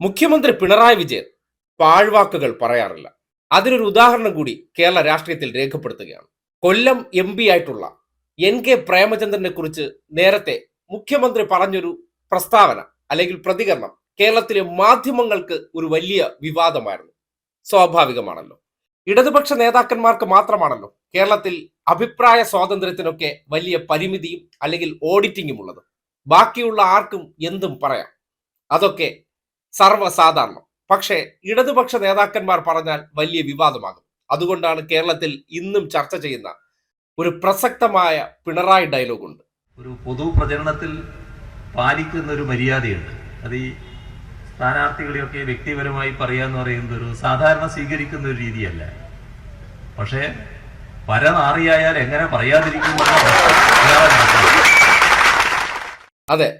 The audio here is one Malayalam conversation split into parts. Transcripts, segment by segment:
മുഖ്യമന്ത്രി പിണറായി വിജയൻ പാഴ്വാക്കുകൾ പറയാറില്ല. അതിനൊരു ഉദാഹരണം കൂടി കേരള രാഷ്ട്രീയത്തിൽ രേഖപ്പെടുത്തുകയാണ്. കൊല്ലം എം പി ആയിട്ടുള്ള എൻ കെ പ്രേമചന്ദ്രനെ കുറിച്ച് നേരത്തെ മുഖ്യമന്ത്രി പറഞ്ഞൊരു പ്രസ്താവന അല്ലെങ്കിൽ പ്രതികരണം കേരളത്തിലെ മാധ്യമങ്ങൾക്ക് ഒരു വലിയ വിവാദമായിരുന്നു. സ്വാഭാവികമാണല്ലോ. ഇടതുപക്ഷ നേതാക്കന്മാർക്ക് മാത്രമാണല്ലോ കേരളത്തിൽ അഭിപ്രായ സ്വാതന്ത്ര്യത്തിനൊക്കെ വലിയ പരിമിതിയും അല്ലെങ്കിൽ ഓഡിറ്റിംഗും ഉള്ളത്. ബാക്കിയുള്ള ആർക്കും എന്തും പറയാം. അതൊക്കെ സർവസാധാരണം. പക്ഷേ ഇടതുപക്ഷ നേതാക്കന്മാർ പറഞ്ഞാൽ വലിയ വിവാദമാകും. അതുകൊണ്ടാണ് കേരളത്തിൽ ഇന്നും ചർച്ച ചെയ്യുന്ന ഒരു പ്രസക്തമായ പിണറായി ഡയലോഗ് ഉണ്ട്. ഒരു പൊതു പ്രചരണത്തിൽ പാലിക്കുന്ന ഒരു മര്യാദയുണ്ട്. അത് ഈ സ്ഥാനാർത്ഥികളെയൊക്കെ വ്യക്തിപരമായി പറയാന്ന് പറയുന്നത് ഒരു സാധാരണ സ്വീകരിക്കുന്ന ഒരു രീതിയല്ല. പക്ഷേ പരനാറിയായാൽ എങ്ങനെ നടക്കുന്നു. അതെ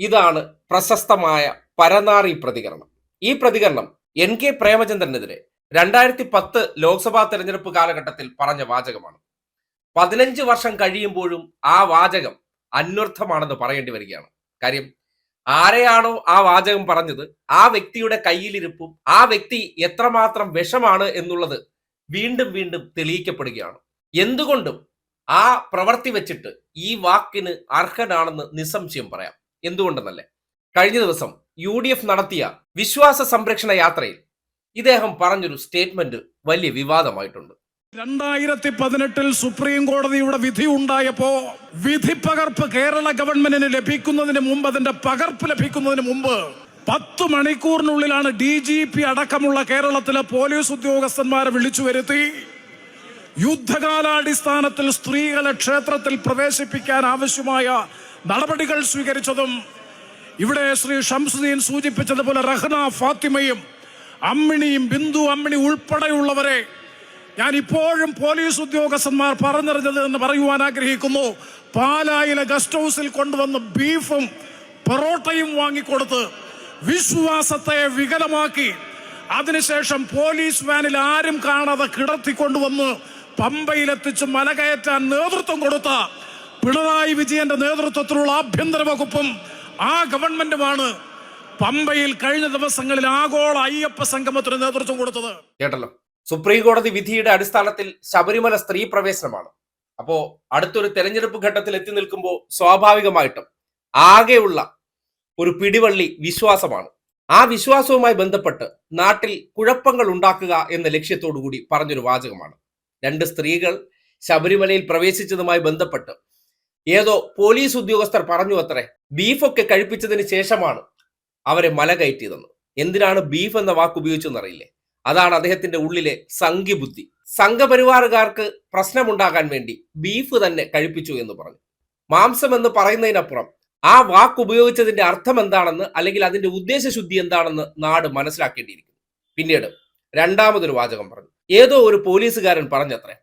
ഇതാണ് പ്രശസ്തമായ പരനാറി പ്രതികരണം. ഈ പ്രതികരണം എൻ കെ പ്രേമചന്ദ്രനെതിരെ രണ്ടായിരത്തി പത്ത് ലോക്സഭാ തെരഞ്ഞെടുപ്പ് കാലഘട്ടത്തിൽ പറഞ്ഞ വാചകമാണ്. പതിനഞ്ച് വർഷം കഴിയുമ്പോഴും ആ വാചകം അന്വർത്ഥമാണെന്ന് പറയേണ്ടി വരികയാണ്. കാര്യം ആരെയാണോ ആ വാചകം പറഞ്ഞത് ആ വ്യക്തിയുടെ കയ്യിലിരിപ്പും ആ വ്യക്തി എത്രമാത്രം വിഷമാണ് എന്നുള്ളത് വീണ്ടും വീണ്ടും തെളിയിക്കപ്പെടുകയാണ്. എന്തുകൊണ്ടും ആ പ്രവൃത്തി വെച്ചിട്ട് ഈ വാക്കിന് അർഹനാണെന്ന് നിസ്സംശയം പറയാം. എന്തുകൊണ്ടെന്നല്ലേ? കഴിഞ്ഞ ദിവസം യു ഡി എഫ് നടത്തിയ വിശ്വാസ സംരക്ഷണ യാത്രയിൽ ഇദ്ദേഹം പറഞ്ഞൊരു സ്റ്റേറ്റ്മെന്റ് വലിയ വിവാദമായിട്ടുണ്ട്. രണ്ടായിരത്തി പതിനെട്ടിൽ സുപ്രീം കോടതിയുടെ വിധി ഉണ്ടായപ്പോ വിധി പകർപ്പ് കേരള ഗവൺമെന്റിന് ലഭിക്കുന്നതിന് മുമ്പ് അതിന്റെ പകർപ്പ് ലഭിക്കുന്നതിന് മുമ്പ് പത്ത് മണിക്കൂറിനുള്ളിലാണ് ഡി ജി പി അടക്കമുള്ള കേരളത്തിലെ പോലീസ് ഉദ്യോഗസ്ഥന്മാരെ വിളിച്ചു വരുത്തി. യുദ്ധകാലാടിസ്ഥാനത്തിൽ സ്ത്രീകളെ ക്ഷേത്രത്തിൽ പ്രവേശിപ്പിക്കാൻ ആവശ്യമായ നടപടികൾ സ്വീകരിച്ചതും ഇവിടെ ശ്രീ ഷംസുദ്ദീൻ സൂചിപ്പിച്ചതുപോലെ റഹ്ന ഫാത്തിമയും അമ്മിണിയും ബിന്ദു അമ്മിണി ഉൾപ്പെടെയുള്ളവരെ ഞാൻ ഇപ്പോഴും പോലീസ് ഉദ്യോഗസ്ഥന്മാർ പറഞ്ഞറിഞ്ഞത് എന്ന് പറയുവാൻ ആഗ്രഹിക്കുന്നു. പാലായിലെ ഗസ്റ്റ് ഹൗസിൽ കൊണ്ടുവന്ന് ബീഫും പൊറോട്ടയും വാങ്ങിക്കൊടുത്ത് വിശ്വാസത്തെ വികലമാക്കി. അതിനുശേഷം പോലീസ് വാനിൽ ആരും കാണാതെ കിടത്തിക്കൊണ്ടുവന്ന് പമ്പയിലെത്തിച്ച് മലകയറ്റാൻ നേതൃത്വം കൊടുത്ത പിണറായി വിജയന്റെ നേതൃത്വത്തിലുള്ള ആഭ്യന്തര വകുപ്പും ആ ഗവൺമെന്റുമാണ് പമ്പയിൽ കഴിഞ്ഞ ദിവസങ്ങളിൽ ആഗോള അയ്യപ്പ സംഗമത്തിന് നേതൃത്വം കൊടുത്തത്. കേട്ടല്ലോ. സുപ്രീം കോടതി വിധിയുടെ അടിസ്ഥാനത്തിൽ ശബരിമല സ്ത്രീ പ്രവേശനമാണ്. അപ്പോ അടുത്തൊരു തെരഞ്ഞെടുപ്പ് ഘട്ടത്തിൽ എത്തി നിൽക്കുമ്പോൾ സ്വാഭാവികമായിട്ടും ആകെയുള്ള ഒരു പിടിവള്ളി വിശ്വാസമാണ്. ആ വിശ്വാസവുമായി ബന്ധപ്പെട്ട് നാട്ടിൽ കുഴപ്പങ്ങൾ ഉണ്ടാക്കുക എന്ന ലക്ഷ്യത്തോടു കൂടി പറഞ്ഞൊരു വാചകമാണ്. രണ്ട് സ്ത്രീകൾ ശബരിമലയിൽ പ്രവേശിച്ചതുമായി ബന്ധപ്പെട്ട് ഏതോ പോലീസ് ഉദ്യോഗസ്ഥർ പറഞ്ഞു അത്രേ. ബീഫൊക്കെ കഴിപ്പിച്ചതിന് ശേഷമാണ് അവരെ മല കയറ്റിയതെന്ന്. എന്തിനാണ് ബീഫ് എന്ന വാക്ക് ഉപയോഗിച്ചെന്നറിയില്ലേ അതാണ് അദ്ദേഹത്തിന്റെ ഉള്ളിലെ സംഘിബുദ്ധി സംഘപരിവാറുകാർക്ക് പ്രശ്നമുണ്ടാകാൻ വേണ്ടി ബീഫ് തന്നെ കഴിപ്പിച്ചു എന്ന് പറഞ്ഞു. മാംസം എന്ന് പറയുന്നതിനപ്പുറം ആ വാക്ക് ഉപയോഗിച്ചതിന്റെ അർത്ഥം എന്താണെന്ന് അല്ലെങ്കിൽ അതിന്റെ ഉദ്ദേശശുദ്ധി എന്താണെന്ന് നാട് മനസ്സിലാക്കേണ്ടിയിരിക്കുന്നു. പിന്നീട് രണ്ടാമതൊരു വാചകം പറഞ്ഞു. ഏതോ ഒരു പോലീസുകാരൻ പറഞ്ഞത്രേ.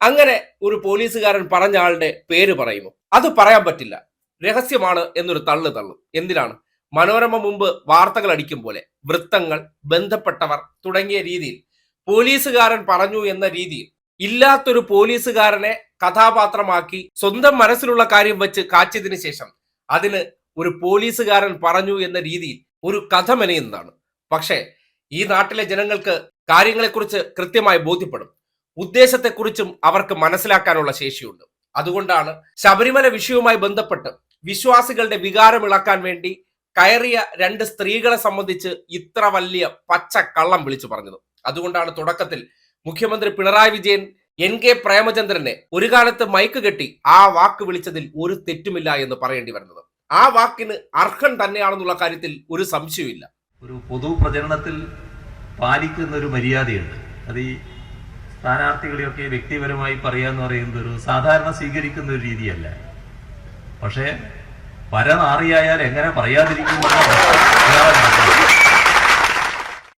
അങ്ങനെ ഒരു പോലീസുകാരൻ പറഞ്ഞ ആളുടെ പേര് പറയുമോ അത് പറയാൻ പറ്റില്ല. രഹസ്യമാണ് എന്നൊരു തള്ളു തള്ളും. എന്തിനാണ്? മനോരമ മുമ്പ് വാർത്തകൾ അടിക്കും പോലെ വൃത്തങ്ങൾ ബന്ധപ്പെട്ടവർ തുടങ്ങിയ രീതിയിൽ പോലീസുകാരൻ പറഞ്ഞു എന്ന രീതിയിൽ ഇല്ലാത്തൊരു പോലീസുകാരനെ കഥാപാത്രമാക്കി സ്വന്തം മനസ്സിലുള്ള കാര്യം വെച്ച് കാച്ചതിന് ശേഷം അതിന് ഒരു പോലീസുകാരൻ പറഞ്ഞു എന്ന രീതിയിൽ ഒരു കഥ മെനയുന്നതാണ്. പക്ഷേ ഈ നാട്ടിലെ ജനങ്ങൾക്ക് കാര്യങ്ങളെക്കുറിച്ച് കൃത്യമായി ബോധ്യപ്പെടും. ഉദ്ദേശത്തെക്കുറിച്ചും അവർക്ക് മനസ്സിലാക്കാനുള്ള ശേഷിയുണ്ട്. അതുകൊണ്ടാണ് ശബരിമല വിഷയവുമായി ബന്ധപ്പെട്ട് വിശ്വാസികളുടെ വികാരം ഇളക്കാൻ വേണ്ടി കയറിയ രണ്ട് സ്ത്രീകളെ സംബന്ധിച്ച് ഇത്ര വലിയ പച്ച കള്ളം വിളിച്ചു പറഞ്ഞത്. അതുകൊണ്ടാണ് തുടക്കത്തിൽ മുഖ്യമന്ത്രി പിണറായി വിജയൻ എൻ കെ പ്രേമചന്ദ്രനെ ഒരു കാലത്ത് മൈക്ക് കെട്ടി ആ വാക്ക് വിളിച്ചതിൽ ഒരു തെറ്റുമില്ല എന്ന് പറയേണ്ടി വരുന്നത്. ആ വാക്കിന് അർഹൻ തന്നെയാണെന്നുള്ള കാര്യത്തിൽ ഒരു സംശയമില്ല ഒരു പൊതു പ്രചരണത്തിൽ പാലിക്കുന്ന ഒരു മര്യാദയുണ്ട്. അത് ഈ സ്ഥാനാർത്ഥികളെയൊക്കെ വ്യക്തിപരമായി പറയാന്ന് പറയുന്നത് ഒരു സാധാരണ സ്വീകരിക്കുന്ന ഒരു രീതിയല്ല. പക്ഷേ പരനാറിയായാൽ എങ്ങനെ നടക്കുന്നു.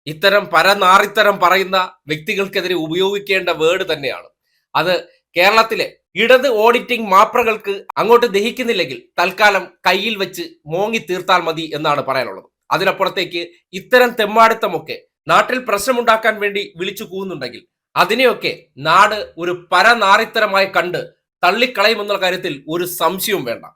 ഇത്തരം പരനാറിത്തരം പറയുന്ന വ്യക്തികൾക്കെതിരെ ഉപയോഗിക്കേണ്ട വേർഡ് തന്നെയാണ് അത് കേരളത്തിലെ ഇടത് ഓഡിറ്റിംഗ് മാപ്രകൾക്ക് അങ്ങോട്ട് ദഹിക്കുന്നില്ലെങ്കിൽ തൽക്കാലം കയ്യിൽ വെച്ച് മോങ്ങി തീർത്താൽ മതി എന്നാണ് പറയാനുള്ളത് അതിനപ്പുറത്തേക്ക് ഇത്തരം തെമ്മാടിത്തമൊക്കെ നാട്ടിൽ പ്രശ്നമുണ്ടാക്കാൻ വേണ്ടി വിളിച്ചു കൂവുന്നുണ്ടെങ്കിൽ അതിനെയൊക്കെ നാട് ഒരു പരനാറിത്തരമായി കണ്ട് തള്ളിക്കളയുമെന്നുള്ള കാര്യത്തിൽ ഒരു സംശയവും വേണ്ട